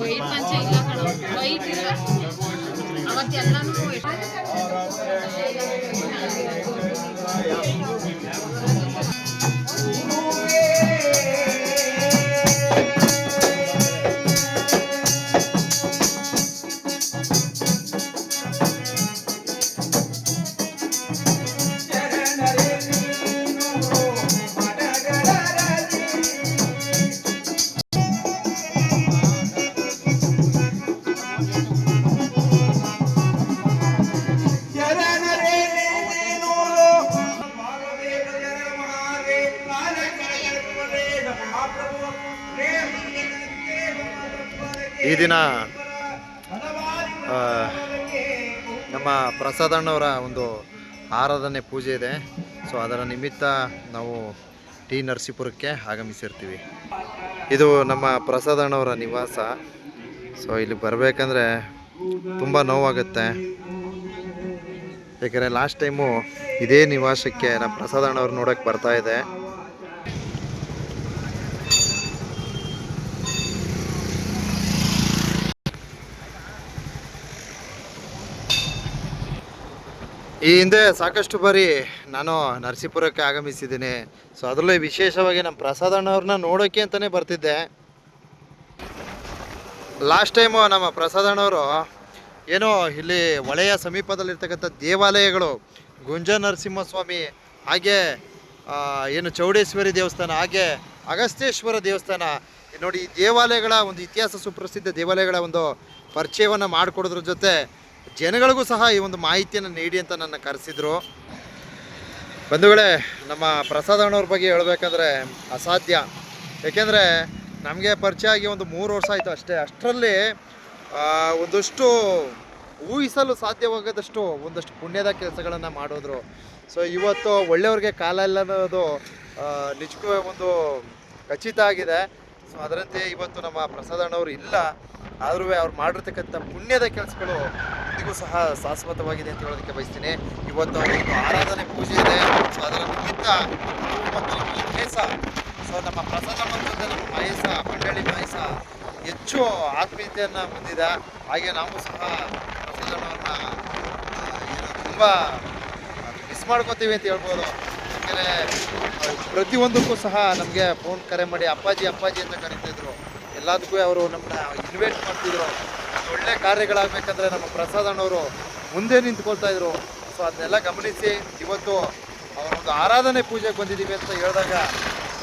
White ಮಂಚ ಇಲ್ಲ ಕಣ ವೈಟ್ ಅವತ್ತೆಲ್ಲಾನು ಈ ದಿನ ನಮ್ಮ ಪ್ರಸಾದಣ್ಣವರ ಒಂದು ಆರಾಧನೆ ಪೂಜೆ ಇದೆ. ಸೊ ಅದರ ನಿಮಿತ್ತ ನಾವು ಟಿ ನರಸೀಪುರಕ್ಕೆ ಆಗಮಿಸಿರ್ತೀವಿ. ಇದು ನಮ್ಮ ಪ್ರಸಾದಣ್ಣವರ ನಿವಾಸ. ಸೊ ಇಲ್ಲಿ ಬರಬೇಕಂದ್ರೆ ತುಂಬ ನೋವಾಗುತ್ತೆ. ಏಕೆಂದರೆ ಲಾಸ್ಟ್ ಟೈಮು ಇದೇ ನಿವಾಸಕ್ಕೆ ನಮ್ಮ ಪ್ರಸಾದಣ್ಣವ್ರು ನೋಡೋಕ್ಕೆ ಬರ್ತಾ ಈ ಹಿಂದೆ ಸಾಕಷ್ಟು ಬಾರಿ ನಾನು ನರಸೀಪುರಕ್ಕೆ ಆಗಮಿಸಿದ್ದೀನಿ. ಸೊ ಅದರಲ್ಲಿ ವಿಶೇಷವಾಗಿ ನಮ್ಮ ಪ್ರಸಾದ್ ಅಣ್ಣವ್ರನ್ನ ನೋಡೋಕ್ಕೆ ಅಂತಲೇ ಬರ್ತಿದ್ದೆ. ಲಾಸ್ಟ್ ಟೈಮು ನಮ್ಮ ಪ್ರಸಾದ್ ಅಣ್ಣವರು ಏನೋ ಇಲ್ಲಿ ಹೊಳೆಯ ಸಮೀಪದಲ್ಲಿರ್ತಕ್ಕಂಥ ದೇವಾಲಯಗಳು, ಗುಂಜ ನರಸಿಂಹಸ್ವಾಮಿ, ಹಾಗೆ ಏನು ಚೌಡೇಶ್ವರಿ ದೇವಸ್ಥಾನ, ಹಾಗೆ ಅಗಸ್ತ್ಯೇಶ್ವರ ದೇವಸ್ಥಾನ. ನೋಡಿ, ಈ ದೇವಾಲಯಗಳ ಒಂದು ಇತಿಹಾಸ ಸುಪ್ರಸಿದ್ಧ ದೇವಾಲಯಗಳ ಒಂದು ಪರಿಚಯವನ್ನು ಮಾಡಿಕೊಡೋದ್ರ ಜೊತೆ ಜನಗಳಿಗೂ ಸಹ ಈ ಒಂದು ಮಾಹಿತಿಯನ್ನು ನೀಡಿ ಅಂತ ನನ್ನ ಕರೆಸಿದ್ರು. ಬಂಧುಗಳೇ, ನಮ್ಮ ಪ್ರಸಾದ ಅಣ್ಣವ್ರ ಬಗ್ಗೆ ಹೇಳಬೇಕಂದ್ರೆ ಅಸಾಧ್ಯ. ಏಕೆಂದರೆ ನಮಗೆ ಪರಿಚಯ ಆಗಿ ಒಂದು ಮೂರು ವರ್ಷ ಆಯಿತು ಅಷ್ಟೇ. ಅಷ್ಟರಲ್ಲಿ ಒಂದಷ್ಟು ಊಹಿಸಲು ಸಾಧ್ಯವಾಗದಷ್ಟು ಒಂದಷ್ಟು ಪುಣ್ಯದ ಕೆಲಸಗಳನ್ನು ಮಾಡಿದ್ರು. ಸೊ ಇವತ್ತು ಒಳ್ಳೆಯವ್ರಿಗೆ ಕಾಲ ಇಲ್ಲ ಅನ್ನೋದು ನಿಜಕ್ಕೂ ಒಂದು ಖಚಿತ ಆಗಿದೆ. ಸೊ ಅದರಂತೆ ಇವತ್ತು ನಮ್ಮ ಪ್ರಸಾದ ಅಣ್ಣವರು ಇಲ್ಲ. ಆದ್ರೂ ಅವ್ರು ಮಾಡಿರ್ತಕ್ಕಂಥ ಪುಣ್ಯದ ಕೆಲಸಗಳು ಇಂದಿಗೂ ಸಹ ಶಾಶ್ವತವಾಗಿದೆ ಅಂತ ಹೇಳೋದಕ್ಕೆ ಬಯಸ್ತೀನಿ. ಇವತ್ತು ಒಂದು ಆರಾಧನೆ ಪೂಜೆ ಇದೆ. ಸೊ ಅದರ ನಿಮಿತ್ತ ಮತ್ತು ಮಹೇಶ ಸೊ ನಮ್ಮ ಪ್ರಸಾದ ಮತ್ತು ನಮ್ಮ ಮಹೇಶ, ಮಂಡಳಿ ಮಹೇಶ ಹೆಚ್ಚು ಆತ್ಮೀಯತೆಯನ್ನು ಹೊಂದಿದ. ಹಾಗೆ ನಾವು ಸಹ ಪ್ರಸಾದಣ್ಣವ್ರನ್ನ ಏನು ತುಂಬ ಮಿಸ್ ಮಾಡ್ಕೋತೀವಿ ಅಂತ ಹೇಳ್ಬೋದು. ಯಾಕೆಂದರೆ ಪ್ರತಿಯೊಂದಕ್ಕೂ ಸಹ ನಮಗೆ ಫೋನ್ ಕರೆ ಮಾಡಿ, ಅಪ್ಪಾಜಿ ಅಪ್ಪಾಜಿ ಅಂತ ಕರೀತಿದ್ರು ಎಲ್ಲದಕ್ಕೂ ಅವರು ನಮ್ಮನ್ನ ಇನ್ವೈಟ್ ಮಾಡ್ತಿದ್ರು. ಒಳ್ಳೆ ಕಾರ್ಯಗಳಾಗಬೇಕಂದ್ರೆ ನಮ್ಮ ಪ್ರಸಾದ್ ಅಣ್ಣವರು ಮುಂದೆ ನಿಂತ್ಕೊಳ್ತಾ ಇದ್ರು. ಸೊ ಅದನ್ನೆಲ್ಲ ಗಮನಿಸಿ ಇವತ್ತು ಅವರೊಂದು ಆರಾಧನೆ ಪೂಜೆಗೆ ಬಂದಿದ್ದೀವಿ ಅಂತ ಹೇಳಿದಾಗ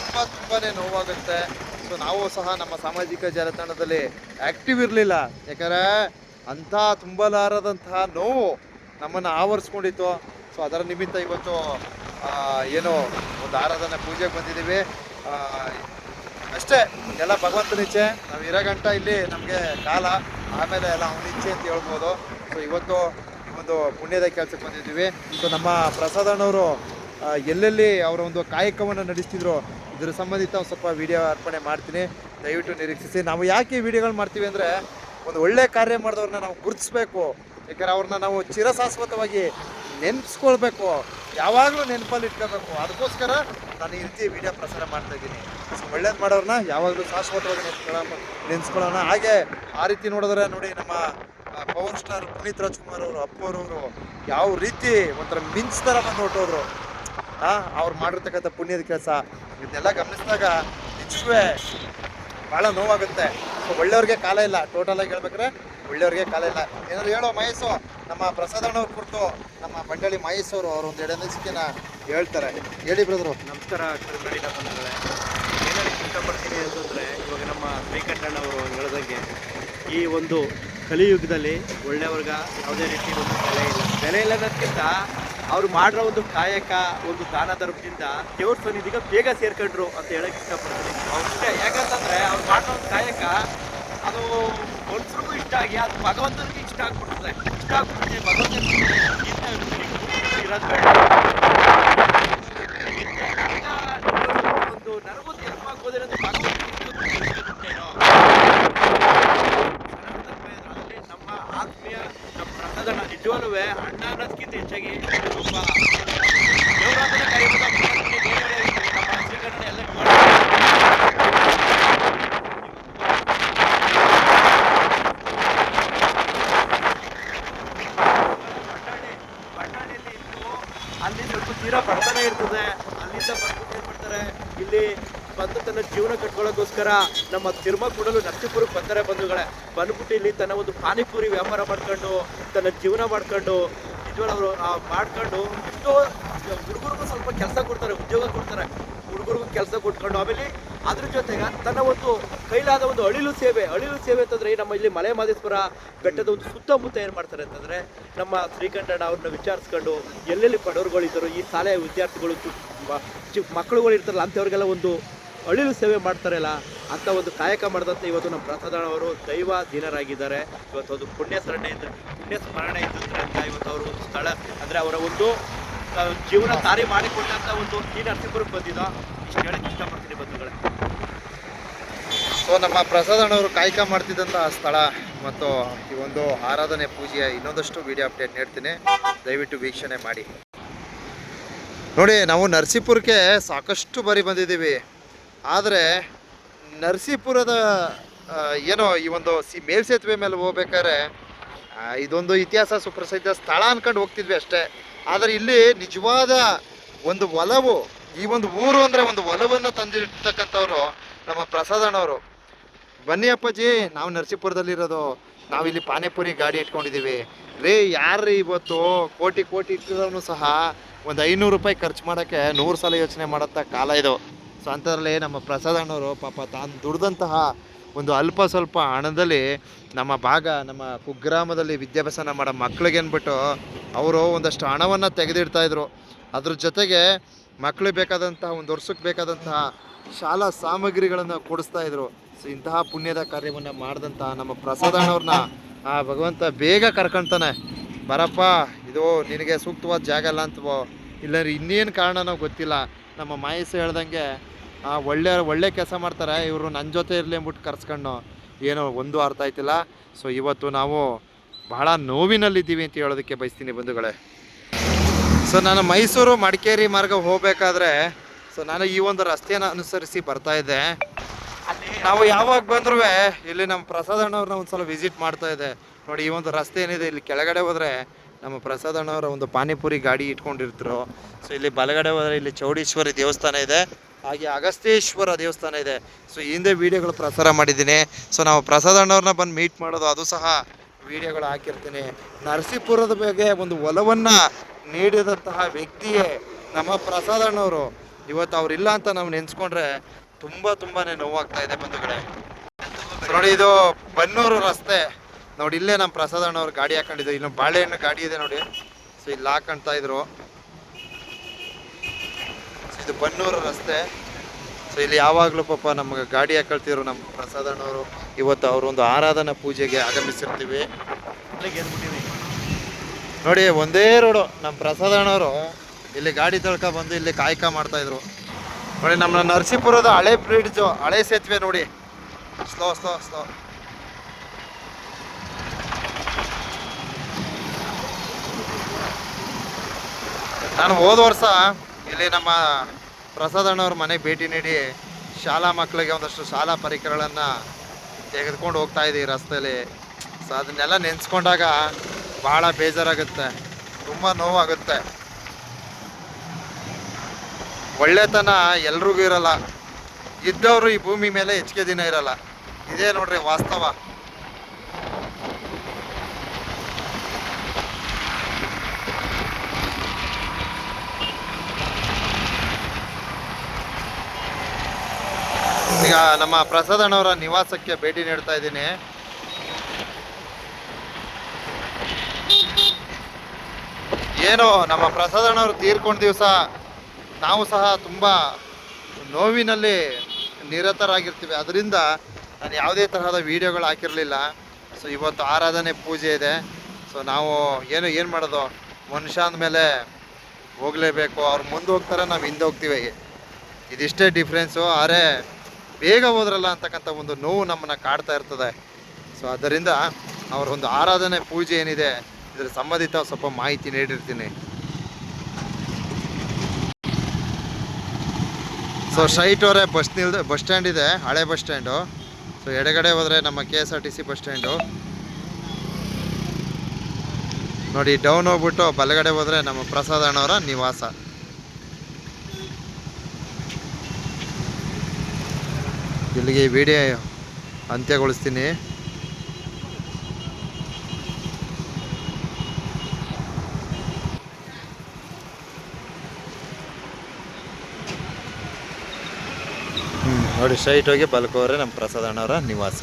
ತುಂಬ ತುಂಬಾ ನೋವಾಗುತ್ತೆ. ಸೊ ನಾವು ಸಹ ನಮ್ಮ ಸಾಮಾಜಿಕ ಜಾಲತಾಣದಲ್ಲಿ ಆ್ಯಕ್ಟಿವ್ ಇರಲಿಲ್ಲ. ಯಾಕಂದರೆ ಅಂಥ ತುಂಬಲಾರದಂತಹ ನೋವು ನಮ್ಮನ್ನು ಆವರಿಸ್ಕೊಂಡಿತ್ತು. ಸೊ ಅದರ ನಿಮಿತ್ತ ಇವತ್ತು ಏನು ಒಂದು ಆರಾಧನೆ ಪೂಜೆಗೆ ಬಂದಿದ್ದೀವಿ. ಅಷ್ಟೇ, ಎಲ್ಲ ಭಗವಂತನ ಇಚ್ಛೆ. ನಾವು ಇರೋ ಗಂಟ ಇಲ್ಲಿ ನಮಗೆ ಕಾಲ, ಆಮೇಲೆ ಎಲ್ಲ ಅವನ ಇಚ್ಛೆ ಅಂತ ಹೇಳ್ಬೋದು. ಸೊ ಇವತ್ತು ಒಂದು ಪುಣ್ಯದ ಕೆಲಸಕ್ಕೆ ಬಂದಿದ್ದೀವಿ. ಸೊ ನಮ್ಮ ಪ್ರಸಾದನವರು ಎಲ್ಲೆಲ್ಲಿ ಅವರ ಒಂದು ಕಾಯಕವನ್ನು ನಡೆಸ್ತಿದ್ರು, ಇದ್ರ ಸಂಬಂಧಿತ ಸ್ವಲ್ಪ ವಿಡಿಯೋ ಅರ್ಪಣೆ ಮಾಡ್ತೀನಿ. ದಯವಿಟ್ಟು ನಿರೀಕ್ಷಿಸಿ. ನಾವು ಯಾಕೆ ವಿಡಿಯೋಗಳು ಮಾಡ್ತೀವಿ ಅಂದರೆ, ಒಂದು ಒಳ್ಳೆ ಕಾರ್ಯ ಮಾಡಿದವ್ರನ್ನ ನಾವು ಗುರುತಿಸ್ಬೇಕು. ಯಾಕಂದರೆ ಅವ್ರನ್ನ ನಾವು ಚಿರಶಾಶ್ವತವಾಗಿ ನೆನೆಸ್ಕೊಳ್ಬೇಕು. ಯಾವಾಗಲೂ ನೆನಪಲ್ಲಿ ಇಟ್ಕೋಬೇಕು. ಅದಕ್ಕೋಸ್ಕರ ನಾನು ಈ ರೀತಿ ವಿಡಿಯೋ ಪ್ರಸಾರ ಮಾಡ್ತಾ ಇದ್ದೀನಿ. ಸೊ, ಒಳ್ಳೇದು ಮಾಡೋರ್ನ ಯಾವಾಗಲೂ ಶಾಶ್ವತವಾಗಿ ನೆನ್ಸ್ಕೊಳ್ಳೋಣ ನೆನೆಸ್ಕೊಳ್ಳೋಣ. ಹಾಗೆ ಆ ರೀತಿ ನೋಡಿದ್ರೆ ನೋಡಿ ನಮ್ಮ ಪವರ್ ಸ್ಟಾರ್ ಪುನೀತ್ ರಾಜ್ಕುಮಾರ್ ಅವರು ಅಪ್ಪವರವರು ಯಾವ ರೀತಿ ಒಂಥರ ಮಿಂಚ್ ಥರ ಬಂದು ಹೊಟ್ಟೋದ್ರು ಅವ್ರು ಮಾಡಿರ್ತಕ್ಕಂಥ ಪುಣ್ಯದ ಕೆಲಸ ಇದನ್ನೆಲ್ಲ ಗಮನಿಸಿದಾಗ ನಿಜವೇ ಭಾಳ ನೋವಾಗುತ್ತೆ. ಸೊ, ಒಳ್ಳೆಯವ್ರಿಗೆ ಕಾಲ ಇಲ್ಲ. ಟೋಟಲಾಗಿ ಹೇಳ್ಬೇಕ್ರೆ ಒಳ್ಳೆಯವ್ರಿಗೆ ಕಾಲ ಇಲ್ಲ. ಏನಾದ್ರು ಹೇಳೋ ಮಹೇಶು, ನಮ್ಮ ಪ್ರಸಾದಣ್ಣವ್ರ ಕುರಿತು, ನಮ್ಮ ಮಂಡಳಿ ಮಹೇಶ್ ಅವರು, ಅವ್ರ ಒಂದು ಎರಡನೇ ಅನಿಸಿಕೆನ ಹೇಳ್ತಾರೆ. ಹೇಳಿ ಬ್ರದರು ನಮಸ್ಕಾರ ಕರ್ನಾಟಕ ಬಂಧುಗಳೇ ಏನು ಹೇಳಕ್ಕೆ ಇಷ್ಟಪಡ್ತೀನಿ ಅಂತಂದರೆ ಇವಾಗ ನಮ್ಮ ಶ್ರೀಕಂಠಣ್ಣವರು ಹೇಳ್ದಂಗೆ ಈ ಒಂದು ಕಲಿಯುಗದಲ್ಲಿ ಒಳ್ಳೆಯವ್ರಿಗ ಯಾವುದೇ ರೀತಿ ಒಂದು ಬೆಲೆ ಇಲ್ಲ. ಬೆಲೆ ಇಲ್ಲ ಅನ್ನೋದಕ್ಕಿಂತ ಅವ್ರು ಮಾಡಿರೋ ಒಂದು ಕಾಯಕ ಒಂದು ದಾನ ಧರ್ಮದಿಂದ ದೇವ್ರ ಸನ್ನಿಧಿಗೆ ಬೇಗ ಸೇರ್ಕೊಂಡ್ರು ಅಂತ ಹೇಳಕ್ಕೆ ಇಷ್ಟಪಡ್ತೀನಿ. ಅಷ್ಟೇ. ಯಾಕಂತಂದರೆ ಅವ್ರು ಮಾಡಿರೋ ಒಂದು ಕಾಯಕ ಅದು ಮನುಷ್ಯರಿಗೂ ಇಷ್ಟ ಆಗಿ ಅದು ಭಗವಂತನಿಗೆ ಇಷ್ಟ ಆಗ್ಬಿಡ್ತದೆ. ಇಷ್ಟ ಆಗ್ಬಿಡ್ತದೆ. ಭಗವಂತನಿಗೆ ಇರೋದು ಬೇಡ ಅಲ್ಲಿ ಸ್ವಲ್ಪ ತೀರಾ ಬಡತನ ಇರ್ತದೆ. ಅಲ್ಲಿಂದ ಬಂದ್ಬಿಟ್ಟು ಏನು ಮಾಡ್ತಾರೆ? ಇಲ್ಲಿ ಬಂದು ತನ್ನ ಜೀವನ ಕಟ್ಕೊಳ್ಳೋಕ್ಕೋಸ್ಕರ ನಮ್ಮ ತಿರುಮಕೂಡಲು ನರಸೀಪುರಕ್ಕೆ ಬರ್ತಾರೆ ಬಂಧುಗಳೇ. ಬಂದ್ಬಿಟ್ಟು ಇಲ್ಲಿ ತನ್ನ ಒಂದು ಪಾನಿಪುರಿ ವ್ಯಾಪಾರ ಮಾಡ್ಕೊಂಡು, ತನ್ನ ಜೀವನ ಮಾಡ್ಕೊಂಡು, ನಿಜವಾಗ್ಲೂ ಅವರು ಮಾಡ್ಕೊಂಡು ಎಷ್ಟೋ ಹುಡುಗರಿಗೂ ಸ್ವಲ್ಪ ಕೆಲಸ ಕೊಡ್ತಾರೆ, ಉದ್ಯೋಗ ಕೊಡ್ತಾರೆ. ಹುಡುಗರಿಗೂ ಕೆಲಸ ಕೊಟ್ಕೊಂಡು, ಆಮೇಲೆ ಅದ್ರ ಜೊತೆಗೆ ತನ್ನ ಒಂದು ಕೈಲಾದ ಒಂದು ಅಳಿಲು ಸೇವೆ ಅಳಿಲು ಸೇವೆ ಅಂತಂದ್ರೆ ನಮ್ಮ ಇಲ್ಲಿ ಮಲೆ ಮಾದೇಶ್ವರ ಬೆಟ್ಟದ ಒಂದು ಸುತ್ತಮುತ್ತ ಏನು ಮಾಡ್ತಾರೆ ಅಂತಂದ್ರೆ ನಮ್ಮ ಶ್ರೀಕಂಠಣ್ಣ ಅವ್ರನ್ನ ವಿಚಾರಿಸ್ಕೊಂಡು ಎಲ್ಲೆಲ್ಲಿ ಬಡವರುಗಳಿದ್ದರು ಈ ಶಾಲೆಯ ವಿದ್ಯಾರ್ಥಿಗಳು ಚಿಕ್ಕ ಮಕ್ಕಳುಗಳು ಇರ್ತಾರಲ್ಲ, ಅಂಥವ್ರಿಗೆಲ್ಲ ಒಂದು ಅಳಿಲು ಸೇವೆ ಮಾಡ್ತಾರಲ್ಲ, ಅಂತ ಒಂದು ಕಾಯಕ ಮಾಡಿದಂತೆ ಇವತ್ತು ನಮ್ಮ ಪ್ರಸಾದಣ್ಣ ಅವರು ದೈವ ದೀನರಾಗಿದ್ದಾರೆ. ಇವತ್ತು ಒಂದು ಪುಣ್ಯ ಸ್ಮರಣೆ ಪುಣ್ಯ ಸ್ಮರಣೆ ಇದ್ದಂತ ಇವತ್ತು ಅವರು ಸ್ಥಳ, ಅಂದರೆ ಅವರ ಒಂದು ಜೀವನ ದಾರಿ ಮಾಡಿಕೊಟ್ಟಂತ ಒಂದು ಈ ನರಸೀಪುರಕ್ಕೆ ಬಂದಿದ್ದ. ಇಷ್ಟು ಹೇಳಕ್ಕೆ ಇಷ್ಟಪಡ್ತೀನಿ ಬಂಧುಗಳೇ. ಸೊ, ನಮ್ಮ ಪ್ರಸಾದಣ್ಣವರು ಕಾಯಕ ಮಾಡ್ತಿದ್ದಂಥ ಸ್ಥಳ ಮತ್ತು ಈ ಒಂದು ಆರಾಧನೆ ಪೂಜೆಯ ಇನ್ನೊಂದಷ್ಟು ವಿಡಿಯೋ ಅಪ್ಡೇಟ್ ನೀಡ್ತೀನಿ. ದಯವಿಟ್ಟು ವೀಕ್ಷಣೆ ಮಾಡಿ. ನೋಡಿ, ನಾವು ನರಸೀಪುರಕ್ಕೆ ಸಾಕಷ್ಟು ಬಾರಿ ಬಂದಿದ್ದೀವಿ. ಆದರೆ ನರಸೀಪುರದ ಏನೋ ಈ ಒಂದು ಸಿ ಮೇಲ್ಸೇತುವೆ ಮೇಲೆ ಹೋಗ್ಬೇಕಾದ್ರೆ ಇದೊಂದು ಇತಿಹಾಸ ಸುಪ್ರಸಿದ್ಧ ಸ್ಥಳ ಅನ್ಕೊಂಡು ಹೋಗ್ತಿದ್ವಿ ಅಷ್ಟೇ. ಆದರೆ ಇಲ್ಲಿ ನಿಜವಾದ ಒಂದು ಒಲವು, ಈ ಒಂದು ಊರು ಅಂದರೆ ಒಂದು ಒಲವನ್ನು ತಂದಿರ್ತಕ್ಕಂಥವ್ರು ನಮ್ಮ ಪ್ರಸಾದಣ್ಣವರು ಬನ್ನಿ ಅಪ್ಪಾಜಿ, ನಾವು ನರಸೀಪುರದಲ್ಲಿರೋದು. ನಾವಿಲ್ಲಿ ಪಾನಿಪುರಿ ಗಾಡಿ ಇಟ್ಕೊಂಡಿದ್ದೀವಿ ರೇ ಯಾರು ಇವತ್ತು ಕೋಟಿ ಕೋಟಿ ಇಟ್ಟಿರೋನು ಸಹ ಒಂದು ಐನೂರು ರೂಪಾಯಿ ಖರ್ಚು ಮಾಡೋಕ್ಕೆ ನೂರು ಸಲ ಯೋಚನೆ ಮಾಡೋಂಥ ಕಾಲ ಇದು. ಸೊ ಅಂಥದ್ರಲ್ಲಿ ನಮ್ಮ ಪ್ರಸಾದಣ್ಣವರು ಪಾಪ ತಾನು ದುಡ್ದಂತಹ ಒಂದು ಅಲ್ಪ ಸ್ವಲ್ಪ ಹಣದಲ್ಲಿ ನಮ್ಮ ಭಾಗ, ನಮ್ಮ ಕುಗ್ರಾಮದಲ್ಲಿ ವಿದ್ಯಾಭ್ಯಾಸನ ಮಾಡೋ ಮಕ್ಳಿಗೆ ಅಂದ್ಬಿಟ್ಟು ಅವರು ಒಂದಷ್ಟು ಹಣವನ್ನು ತೆಗೆದಿಡ್ತಾಯಿದ್ರು ಅದ್ರ ಜೊತೆಗೆ ಮಕ್ಕಳಿಗೆ ಬೇಕಾದಂತಹ ಒಂದು ವರ್ಷಕ್ಕೆ ಬೇಕಾದಂತಹ ಶಾಲಾ ಸಾಮಗ್ರಿಗಳನ್ನು ಕೊಡಿಸ್ತಾ ಇದ್ರು. ಸೊ ಇಂತಹ ಪುಣ್ಯದ ಕಾರ್ಯವನ್ನು ಮಾಡಿದಂತಹ ನಮ್ಮ ಪ್ರಸಾದಣ್ಣವ್ರನ್ನ ಆ ಭಗವಂತ ಬೇಗ ಕರ್ಕೊಂತಾನೆ. ಬರಪ್ಪ, ಇದು ನಿನಗೆ ಸೂಕ್ತವಾದ ಜಾಗ ಅಲ್ಲ ಅಂತವೋ? ಇಲ್ಲಾಂದ್ರೆ ಇನ್ನೇನು ಕಾರಣನೋ ಗೊತ್ತಿಲ್ಲ. ನಮ್ಮ ಮಾಯಸ್ಸು ಹೇಳ್ದಂಗೆ ಒಳ್ಳೆ ಒಳ್ಳೆ ಕೆಲಸ ಮಾಡ್ತಾರೆ. ಇವರು ನನ್ನ ಜೊತೆ ಇರಲಿ ಅಂದ್ಬಿಟ್ಟು ಕರ್ಸ್ಕೊಂಡು ಏನೋ ಒಂದು ಅರ್ಥ ಆಯ್ತಿಲ್ಲ. ಸೊ ಇವತ್ತು ನಾವು ಬಹಳ ನೋವಿನಲ್ಲಿದ್ದೀವಿ ಅಂತ ಹೇಳೋದಕ್ಕೆ ಬಯಸ್ತೀನಿ ಬಂಧುಗಳೇ. ಸೊ ನಾನು ಮೈಸೂರು ಮಡಿಕೇರಿ ಮಾರ್ಗ ಹೋಗಬೇಕಾದ್ರೆ ಸೊ ನಾನು ಈ ಒಂದು ರಸ್ತೆಯನ್ನು ಅನುಸರಿಸಿ ಬರ್ತಾ ಇದ್ದೆ. ನಾವು ಯಾವಾಗ ಬಂದ್ರೂ ಇಲ್ಲಿ ನಮ್ಮ ಪ್ರಸಾದಣ್ಣವ್ರನ್ನ ಒಂದು ಸಲ ವಿಸಿಟ್ ಮಾಡ್ತಾ ಇದ್ದೆ. ನೋಡಿ, ಈ ಒಂದು ರಸ್ತೆ ಏನಿದೆ, ಇಲ್ಲಿ ಕೆಳಗಡೆ ಹೋದರೆ ನಮ್ಮ ಪ್ರಸಾದಣ್ಣವರ ಒಂದು ಪಾನಿಪುರಿ ಗಾಡಿ ಇಟ್ಕೊಂಡಿರ್ತರು. ಸೊ ಇಲ್ಲಿ ಬಲಗಡೆ ಹೋದರೆ ಇಲ್ಲಿ ಚೌಡೇಶ್ವರಿ ದೇವಸ್ಥಾನ ಇದೆ. ಹಾಗೆ ಅಗಸ್ತೇಶ್ವರ ದೇವಸ್ಥಾನ ಇದೆ. ಸೊ ಹಿಂದೆ ವಿಡಿಯೋಗಳು ಪ್ರಸಾರ ಮಾಡಿದ್ದೀನಿ. ಸೊ ನಾವು ಪ್ರಸಾದಣ್ಣವ್ರನ್ನ ಬಂದು ಮೀಟ್ ಮಾಡೋದು, ಅದು ಸಹ ವಿಡಿಯೋಗಳು ಹಾಕಿರ್ತೀನಿ. ನರಸೀಪುರದ ಬಗ್ಗೆ ಒಂದು ಒಲವನ್ನು ನೀಡಿದಂತಹ ವ್ಯಕ್ತಿಯೇ ನಮ್ಮ ಪ್ರಸಾದಣ್ಣವರು ಇವತ್ತು ಅವರಿಲ್ಲ ಅಂತ ನಾವು ನೆನೆಸ್ಕೊಂಡ್ರೆ ತುಂಬ ತುಂಬಾ ನೋವಾಗ್ತಾ ಇದೆ ಬಂಧುಗಳೇ. ನೋಡಿ, ಇದು ಬನ್ನೂರು ರಸ್ತೆ. ನೋಡಿ, ಇಲ್ಲೇ ನಮ್ಮ ಪ್ರಸಾದಣ್ಣವ್ರು ಗಾಡಿ ಹಾಕೊಂಡಿದ್ದು. ಇನ್ನು ಬಾಳೆಹಣ್ಣು ಗಾಡಿ ಇದೆ ನೋಡಿ. ಸೊ ಇಲ್ಲಿ ಹಾಕೊಂತ ಇದ್ರು. ಇದು ಬನ್ನೂರು ರಸ್ತೆ. ಸೊ ಇಲ್ಲಿ ಯಾವಾಗಲೂ ಪಾಪ ನಮಗೆ ಗಾಡಿ ಹಾಕೊಳ್ತಿರೋ ನಮ್ಮ ಪ್ರಸಾದಣ್ಣವರು ಇವತ್ತು ಅವರು ಒಂದು ಆರಾಧನಾ ಪೂಜೆಗೆ ಆಗಮಿಸಿರ್ತೀವಿ. ನೋಡಿ, ಒಂದೇ ರೋಡು ನಮ್ಮ ಪ್ರಸಾದಣ್ಣವರು ಇಲ್ಲಿ ಗಾಡಿ ತಳ್ಕ ಬಂದು ಇಲ್ಲಿ ಕಾಯ್ಕ ಮಾಡ್ತಾ ಇದ್ರು. ನೋಡಿ, ನಮ್ಮ ನರಸೀಪುರದ ಹಳೆ ಬ್ರಿಡ್ಜು ಹಳೆ ಸೇತುವೆ ನೋಡಿ. ಸ್ಲೋ ಸ್ಲೋ ಸ್ಲೋ ನಾನು ಹೋದ ವರ್ಷ ಇಲ್ಲಿ ನಮ್ಮ ಪ್ರಸಾದಣ್ಣವ್ರ ಮನೆಗೆ ಭೇಟಿ ನೀಡಿ ಶಾಲಾ ಮಕ್ಕಳಿಗೆ ಒಂದಷ್ಟು ಶಾಲಾ ಪರಿಕರಗಳನ್ನು ತೆಗೆದುಕೊಂಡು ಹೋಗ್ತಾ ಇದ್ದೀವಿ ರಸ್ತೆಯಲ್ಲಿ ಸೊ ಅದನ್ನೆಲ್ಲ ನೆನೆಸ್ಕೊಂಡಾಗ ಭಾಳ ಬೇಜಾರಾಗುತ್ತೆ. ತುಂಬ ನೋವಾಗುತ್ತೆ. ಒಳ್ಳೆತನ ಎಲ್ರಿಗೂ ಇರಲ್ಲ. ಇದ್ದವರು ಈ ಭೂಮಿ ಮೇಲೆ ಹೆಚ್ಚಿಗೆ ದಿನ ಇರಲ್ಲ. ಇದೇ ನೋಡ್ರಿ ವಾಸ್ತವ. ಈಗ ನಮ್ಮ ಪ್ರಸಾದಣ್ಣವರ ನಿವಾಸಕ್ಕೆ ಭೇಟಿ ನೀಡ್ತಾ ಇದ್ದೀನಿ. ಏನು, ನಮ್ಮ ಪ್ರಸಾದಣ್ಣವರು ತೀರ್ಕೊಂಡ ದಿವಸ ನಾವು ಸಹ ತುಂಬ ನೋವಿನಲ್ಲಿ ನಿರತರಾಗಿರ್ತೀವಿ. ಅದರಿಂದ ನಾನು ಯಾವುದೇ ತರಹದ ವಿಡಿಯೋಗಳು ಹಾಕಿರಲಿಲ್ಲ. ಸೊ, ಇವತ್ತು ಆರಾಧನೆ ಪೂಜೆ ಇದೆ. ಸೊ, ನಾವು ಏನು ಏನು ಮಾಡೋದು? ಮನುಷ್ಯ ಅಂದಮೇಲೆ ಹೋಗಲೇಬೇಕು. ಅವ್ರು ಮುಂದೆ ಹೋಗ್ತಾರೆ, ನಾವು ಹಿಂದೆ ಹೋಗ್ತೀವಿ. ಇದಿಷ್ಟೇ ಡಿಫ್ರೆನ್ಸು ಆದರೆ ಬೇಗ ಹೋದ್ರಲ್ಲ ಅಂತಕ್ಕಂಥ ಒಂದು ನೋವು ನಮ್ಮನ್ನು ಕಾಡ್ತಾ ಇರ್ತದೆ. ಸೊ ಅದರಿಂದ ಅವರ ಒಂದು ಆರಾಧನೆ ಪೂಜೆ ಏನಿದೆ ಇದರ ಸಂಬಂಧಿತ ಸ್ವಲ್ಪ ಮಾಹಿತಿ ನೀಡಿರ್ತೀನಿ. ಸೊ ಸ್ಟ್ರೈಟ್ ಅವರೇ ಬಸ್ ನಿಲ್ದ ಬಸ್ ಸ್ಟ್ಯಾಂಡ್ ಇದೆ ಹಳೆ ಬಸ್ ಸ್ಟ್ಯಾಂಡು ಸೊ ಎಡಗಡೆ ಹೋದರೆ ನಮ್ಮ K S R T C bus stand ನೋಡಿ ಡೌನ್ ಹೋಗ್ಬಿಟ್ಟು ಬಲಗಡೆ ಹೋದರೆ ನಮ್ಮ ಪ್ರಸಾದ್ ಅಣ್ಣವರ ನಿವಾಸ. ಇಲ್ಲಿಗೆ ವಿಡಿಯೋ ಅಂತ್ಯಗೊಳಿಸ್ತೀನಿ. ನೋಡಿ ಸ್ಟ್ರೈಟ್ ಹೋಗಿ ಬಲ್ಕೋರೆ ನಮ್ಮ ಪ್ರಸಾದ್ ಅಣ್ಣವರ ನಿವಾಸ.